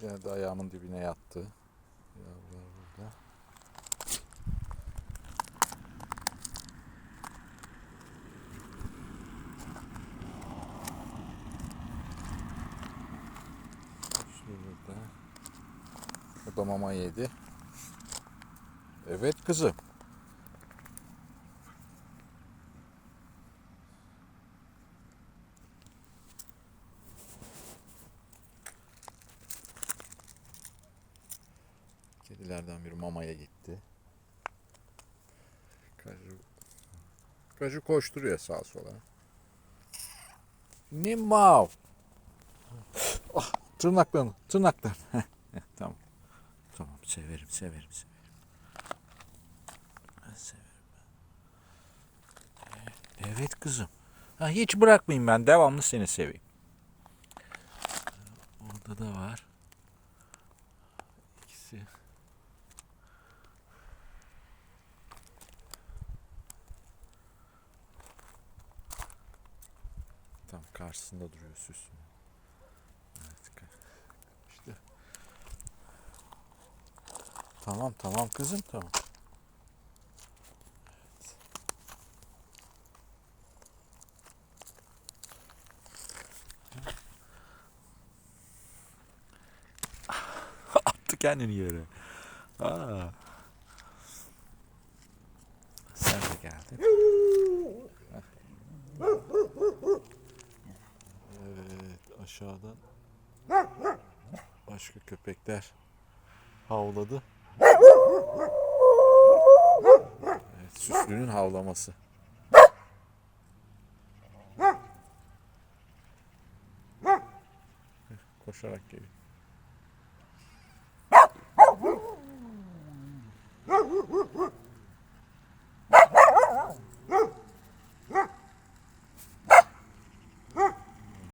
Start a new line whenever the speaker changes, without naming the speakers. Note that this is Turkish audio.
Geldi ayağımın dibine yattı. Yavrular burada. Şurada. O da mama yedi. Evet kızım. Kedilerden biri mamaya gitti. Kaju, Kaju koşturuyor sağa sola. Nimav. Ah, tırnaklarını, heh, tamam. Tamam, severim, severim, severim. Ben severim. ben. Evet kızım. Ha, hiç bırakmayayım ben, devamlı seni seveyim. Orada da var. İkisi. Karşısında duruyor süsün. Evet. İşte. Tamam tamam kızım tamam. Evet. Kendini yere. Aa. Sen de geldin. Evet aşağıdan başka köpekler havladı. Evet süslünün havlaması. Koşarak geliyor.